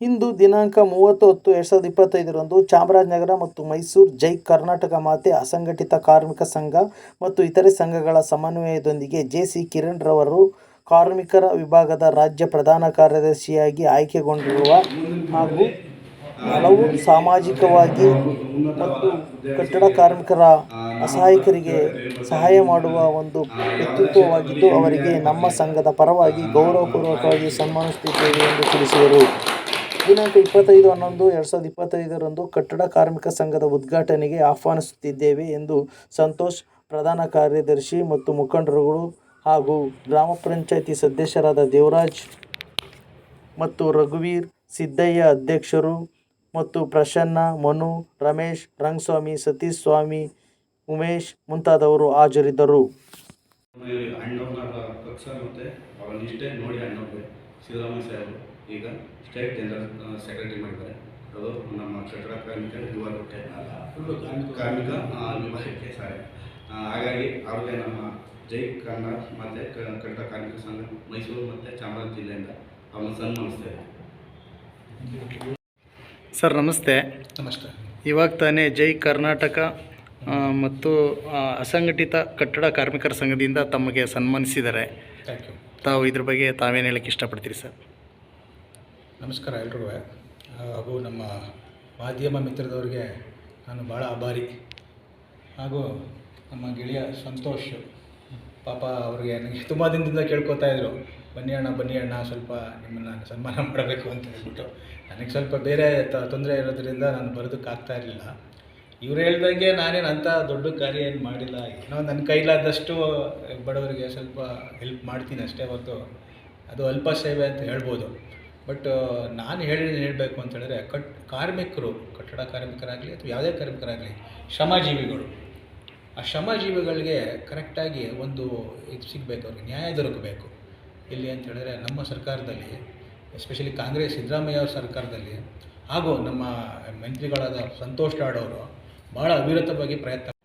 ಇಂದು ದಿನಾಂಕ ಮೂವತ್ತು ಹತ್ತು ಎರಡು ಸಾವಿರದ ಇಪ್ಪತ್ತೈದರಂದು ಚಾಮರಾಜನಗರ ಮತ್ತು ಮೈಸೂರು, ಜೈ ಕರ್ನಾಟಕ ಮಾತೆ ಅಸಂಘಟಿತ ಕಾರ್ಮಿಕ ಸಂಘ ಮತ್ತು ಇತರೆ ಸಂಘಗಳ ಸಮನ್ವಯದೊಂದಿಗೆ ಜೆ ಸಿ ಕಿರಣ್ ರವರು ಕಾರ್ಮಿಕರ ವಿಭಾಗದ ರಾಜ್ಯ ಪ್ರಧಾನ ಕಾರ್ಯದರ್ಶಿಯಾಗಿ ಆಯ್ಕೆಗೊಂಡಿರುವ ಹಾಗೂ ಹಲವು ಸಾಮಾಜಿಕವಾಗಿ ಮತ್ತು ಕಟ್ಟಡ ಕಾರ್ಮಿಕರ ಅಸಹಾಯಕರಿಗೆ ಸಹಾಯ ಮಾಡುವ ಒಂದು ವ್ಯಕ್ತಿತ್ವವಾಗಿದ್ದು, ಅವರಿಗೆ ನಮ್ಮ ಸಂಘದ ಪರವಾಗಿ ಗೌರವಪೂರ್ವಕವಾಗಿ ಸನ್ಮಾನಿಸುತ್ತಿದ್ದೇವೆ ಎಂದು ತಿಳಿಸಿದರು. ದಿನಾಂಕ ಇಪ್ಪತ್ತೈದು ಹನ್ನೊಂದು ಎರಡು ಸಾವಿರದ ಇಪ್ಪತ್ತೈದರಂದು ಕಟ್ಟಡ ಕಾರ್ಮಿಕ ಸಂಘದ ಉದ್ಘಾಟನೆಗೆ ಆಹ್ವಾನಿಸುತ್ತಿದ್ದೇವೆ ಎಂದು ಸಂತೋಷ್ ಪ್ರಧಾನ ಕಾರ್ಯದರ್ಶಿ ಮತ್ತು ಮುಖಂಡರುಗಳು ಹಾಗೂ ಗ್ರಾಮ ಪಂಚಾಯಿತಿ ಸದಸ್ಯರಾದ ದೇವರಾಜ್ ಮತ್ತು ರಘುವೀರ್ ಸಿದ್ದಯ್ಯ ಅಧ್ಯಕ್ಷರು ಮತ್ತು ಪ್ರಸನ್ನ ಮನು ರಮೇಶ್ ರಂಗಸ್ವಾಮಿ ಸತೀಶ್ ಸ್ವಾಮಿ ಉಮೇಶ್ ಮುಂತಾದವರು ಹಾಜರಿದ್ದರು ಸಿದ್ದರಾಮಯ್ಯ ಸಾಹೇಬರು ಈಗ ಸ್ಟೇಟ್ ಜನರಲ್ ಸೆಕ್ರೆಟರಿ ಮಾಡಿದ್ದಾರೆ. ಅದು ನಮ್ಮ ಕಟ್ಟಡ ಕಾರ್ಮಿಕ ವಿಭಾಗಕ್ಕೆ ಕಾರ್ಮಿಕ. ವಿಭಾಗಕ್ಕೆ ಸಾರಿ. ಹಾಗಾಗಿ ಅವ್ರಿಗೆ ನಮ್ಮ ಜೈ ಕನ್ನಡ ಮತ್ತು ಕನ್ನಡ ಕಾರ್ಮಿಕ ಸಂಘ ಮೈಸೂರು ಮತ್ತು ಚಾಮರಾಜ ಜಿಲ್ಲೆಯಿಂದ ಅವನ್ನ ಸನ್ಮಾನಿಸ್ತೇವೆ ಸರ್ ನಮಸ್ತೆ. ನಮಸ್ತೆ. ಇವಾಗ ತಾನೇ ಜೈ ಕರ್ನಾಟಕ ಮತ್ತು ಅಸಂಘಟಿತ ಕಟ್ಟಡ ಕಾರ್ಮಿಕರ ಸಂಘದಿಂದ ತಮಗೆ ಸನ್ಮಾನಿಸಿದ್ದಾರೆ. Thank you. ತಾವು ಇದ್ರ ಬಗ್ಗೆ ತಾವೇನು ಹೇಳಕ್ಕೆ ಇಷ್ಟಪಡ್ತೀರಿ ಸರ್? ನಮಸ್ಕಾರ ಎಲ್ರಿಗೂ ಹಾಗೂ ನಮ್ಮ ಮಾಧ್ಯಮ ಮಿತ್ರದವ್ರಿಗೆ ನಾನು ಭಾಳ ಆಭಾರಿ. ಹಾಗೂ ನಮ್ಮ ಗೆಳೆಯ ಸಂತೋಷ್ ಪಾಪ ಅವ್ರಿಗೆ ನನಗೆ ತುಂಬ ದಿನದಿಂದ ಕೇಳ್ಕೊತಾ ಇದ್ರು, ಬನ್ನಿ ಅಣ್ಣ ಬನ್ನಿ ಅಣ್ಣ, ಸ್ವಲ್ಪ ನಿಮ್ಮನ್ನು ಸನ್ಮಾನ ಮಾಡಬೇಕು ಅಂತ ಹೇಳ್ಬಿಟ್ಟು. ನನಗೆ ಸ್ವಲ್ಪ ಬೇರೆ ತೊಂದರೆ ಇರೋದ್ರಿಂದ ನಾನು ಬರೋದಕ್ಕಾಗ್ತಾ ಇರಲಿಲ್ಲ. ಇವ್ರು ಹೇಳ್ದಂಗೆ ನಾನೇನು ಅಂಥ ದೊಡ್ಡ ಕಾರ್ಯ ಏನು ಮಾಡಿಲ್ಲ. ಏನೋ ನನ್ನ ಕೈಲಾದಷ್ಟು ಬಡವರಿಗೆ ಸ್ವಲ್ಪ ಹೆಲ್ಪ್ ಮಾಡ್ತೀನಿ ಅಷ್ಟೇ ಹೊತ್ತು ಅದು ಅಲ್ಪ ಸೇವೆ ಅಂತ ಹೇಳ್ಬೋದು. ಬಟ್ ನಾನು ಹೇಳಿ ಹೇಳಬೇಕು ಅಂತ ಹೇಳಿದ್ರೆ ಕಟ್, ಕಾರ್ಮಿಕರು, ಕಟ್ಟಡ ಕಾರ್ಮಿಕರಾಗಲಿ ಅಥವಾ ಯಾವುದೇ ಕಾರ್ಮಿಕರಾಗಲಿ, ಶ್ರಮಜೀವಿಗಳು. ಆ ಶ್ರಮಜೀವಿಗಳಿಗೆ ಕರೆಕ್ಟಾಗಿ ಒಂದು ಇದು ಸಿಗಬೇಕು, ಅವ್ರಿಗೆ ನ್ಯಾಯ ದೊರಕಬೇಕು. ಇಲ್ಲಿ ಅಂತ ಹೇಳಿದ್ರೆ ನಮ್ಮ ಸರ್ಕಾರದಲ್ಲಿ ಎಸ್ಪೆಷಲಿ ಕಾಂಗ್ರೆಸ್ ಸಿದ್ದರಾಮಯ್ಯ ಅವ್ರ ಸರ್ಕಾರದಲ್ಲಿ, ಹಾಗೂ ನಮ್ಮ ಮಂತ್ರಿಗಳಾದ ಸಂತೋಷ್ ಲಾಡ್ ಅವರು ಭಾಳ ಅವಿರತವಾಗಿ ಪ್ರಯತ್ನ